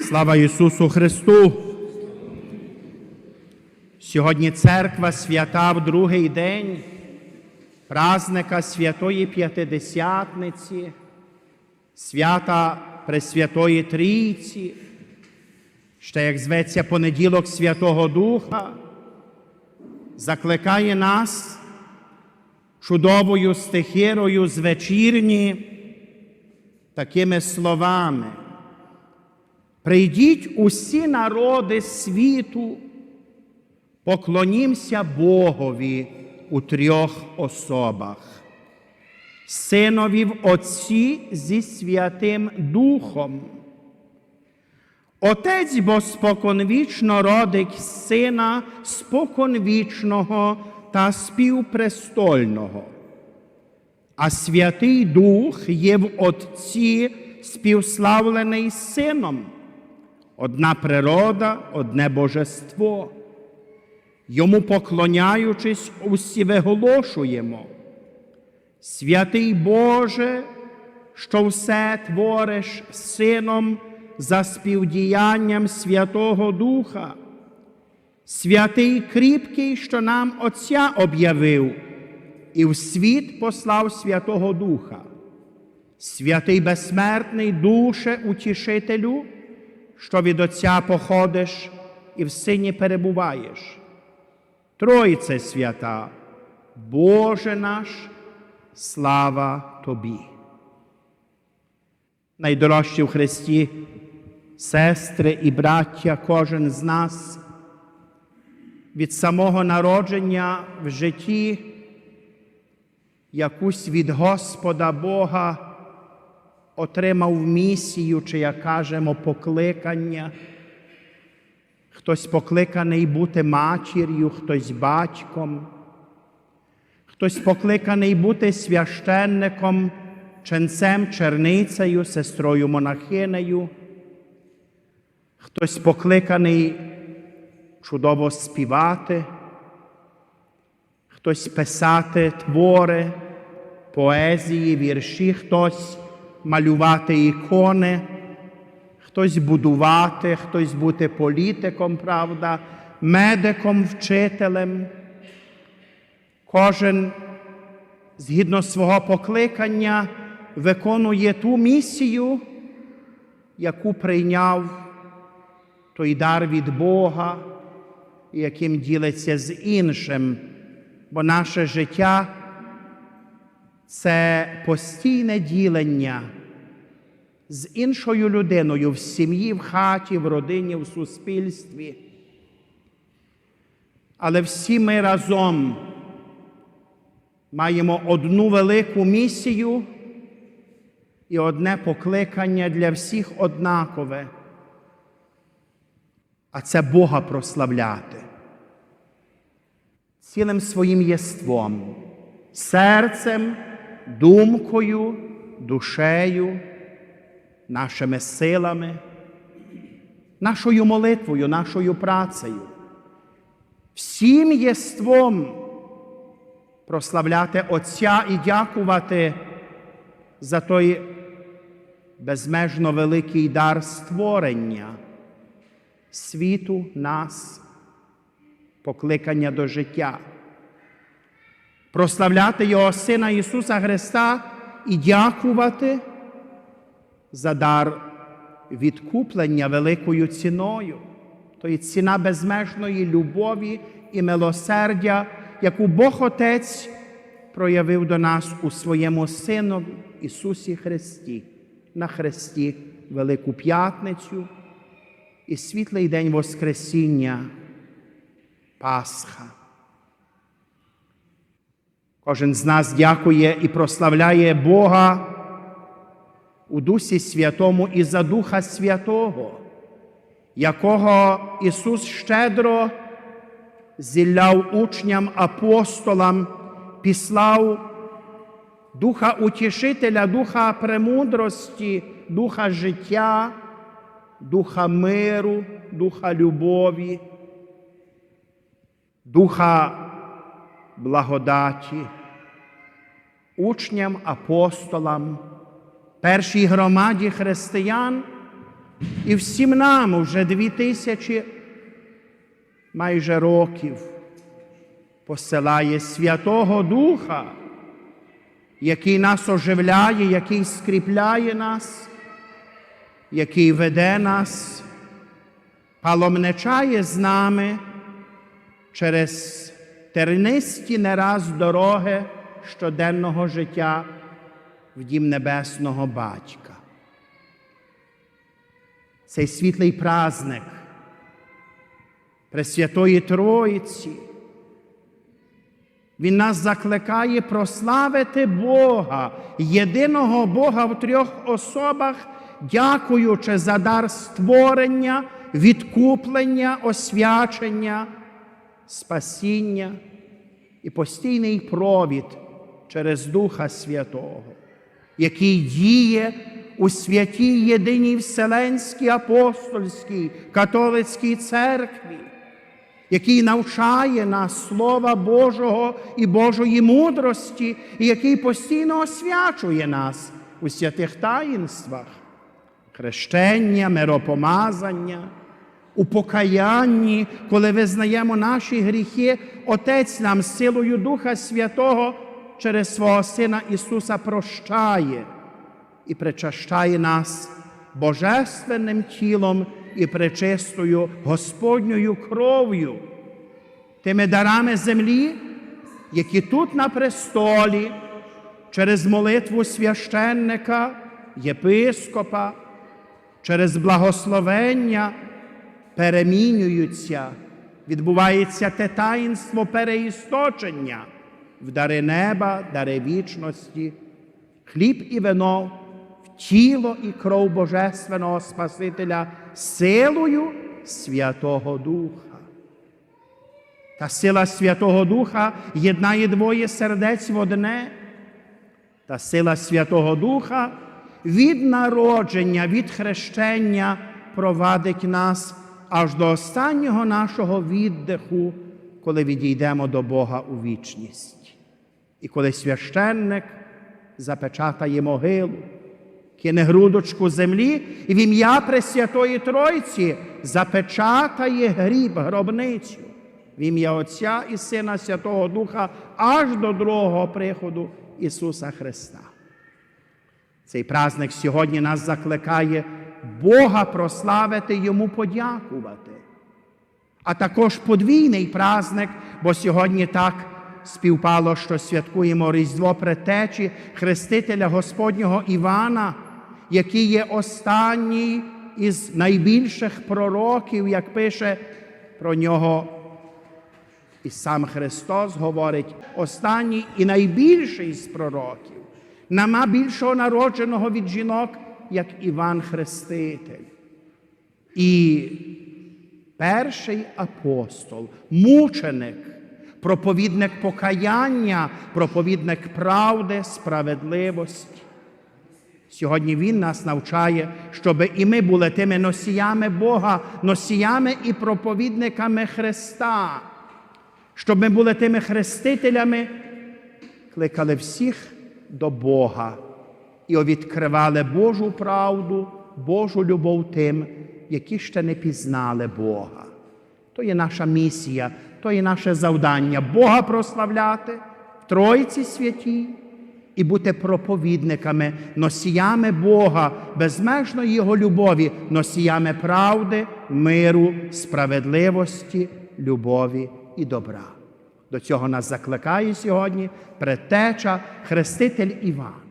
Слава Ісусу Христу! Сьогодні церква свята в другий день празника Святої П'ятидесятниці, свята Пресвятої Трійці, ще як зветься понеділок Святого Духа, закликає нас чудовою стихирою з вечірні такими словами. Прийдіть усі народи світу, поклонімся Богові у трьох особах, Синові в Отці зі Святим Духом. Отець бо споконвічно родить сина споконвічного та співпрестольного, а Святий Дух є в Отці співславлений Сином одна природа, одне божество. Йому поклоняючись, усі виголошуємо. Святий Боже, що все твориш Сином за співдіянням Святого Духа, святий кріпкий, що нам Отця об'явив, і в світ послав Святого Духа, святий безсмертний душе утішителю що від Отця походиш і в сині перебуваєш. Тройце свята, Боже наш, слава Тобі. Найдорожчі в Христі, сестри і браття, кожен з нас від самого народження в житті якусь від Господа Бога отримав місію, чи, як кажемо, покликання. Хтось покликаний бути матір'ю, хтось батьком, хтось покликаний бути священником, ченцем, черницею, сестрою монахинею, хтось покликаний чудово співати, хтось писати твори, поезії, вірші, хтось малювати ікони, хтось будувати, хтось бути політиком, правда, медиком, вчителем. Кожен згідно свого покликання виконує ту місію, яку прийняв той дар від Бога, яким ділиться з іншим, бо наше життя це постійне ділення з іншою людиною в сім'ї, в хаті, в родині, в суспільстві. Але всі ми разом маємо одну велику місію і одне покликання для всіх однакове, а це Бога прославляти цілим своїм єством, серцем думкою, душею, нашими силами, нашою молитвою, нашою працею, всім єством прославляти Отця і дякувати за той безмежно великий дар створення світу, нас, покликання до життя прославляти Його Сина Ісуса Христа і дякувати за дар відкуплення великою ціною, то є ціна безмежної любові і милосердя, яку Бог Отець проявив до нас у своєму Сину Ісусі Христі, на Христі Велику П'ятницю і світлий день Воскресіння, Пасха. Кожен з нас дякує і прославляє Бога у Дусі Святому і за Духа Святого, якого Ісус щедро зілляв учням апостолам, післав Духа Утішителя, Духа премудрості, Духа життя, Духа миру, Духа любові, Духа благодаті учням, апостолам, першій громаді християн, і всім нам вже дві тисячі майже років посилає Святого Духа, який нас оживляє, який скріпляє нас, який веде нас, паломничає з нами через тернисті не раз дороги щоденного життя в дім Небесного Батька. Цей світлий праздник Пресвятої Троїці. Він нас закликає прославити Бога, єдиного Бога в трьох особах, дякуючи за дар створення, відкуплення, освячення, спасіння і постійний провід через Духа Святого, який діє у святій єдиній Вселенській апостольській католицькій церкві який навчає нас Слова Божого і Божої мудрості, і який постійно освячує нас у святих таїнствах, хрещення, миропомазання, у покаянні, коли визнаємо наші гріхи, Отець нам силою Духа Святого через свого Сина Ісуса прощає і причащає нас божественним тілом і пречистою Господньою кров'ю, тими дарами землі, які тут на престолі, через молитву священника, єпископа, через благословення перемінюються, відбувається те таїнство переісточення в дари неба, дари вічності, хліб і вино в тіло і кров Божественного Спасителя силою Святого Духа. Та сила Святого Духа єднає двоє сердець в одне. Та сила Святого Духа від народження, від хрещення провадить нас аж до останнього нашого віддиху, коли відійдемо до Бога у вічність. І коли священник запечатає могилу кине грудочку землі і в ім'я Пресвятої Тройці запечатає гріб, гробницю в ім'я Отця і Сина Святого Духа аж до другого приходу Ісуса Христа. Цей праздник сьогодні нас закликає Бога прославити Йому подякувати. А також подвійний праздник, бо сьогодні так співпало, що святкуємо Різдво Претечі Хрестителя Господнього Івана який є останній із найбільших пророків, як пише про нього. І сам Христос говорить, останній і найбільший з пророків, нема більшого народженого від жінок, як Іван Хреститель. І перший апостол, мученик, проповідник покаяння, проповідник правди, справедливості. Сьогодні Він нас навчає, щоб і ми були тими носіями Бога, носіями і проповідниками Христа, щоб ми були тими хрестителями, кликали всіх до Бога і відкривали Божу правду, Божу любов тим, які ще не пізнали Бога. То є наша місія, то є наше завдання Бога прославляти в Тройці святій і бути проповідниками, носіями Бога, безмежної Його любові, носіями правди, миру, справедливості, любові і добра. До цього нас закликає сьогодні предтеча Хреститель Іван.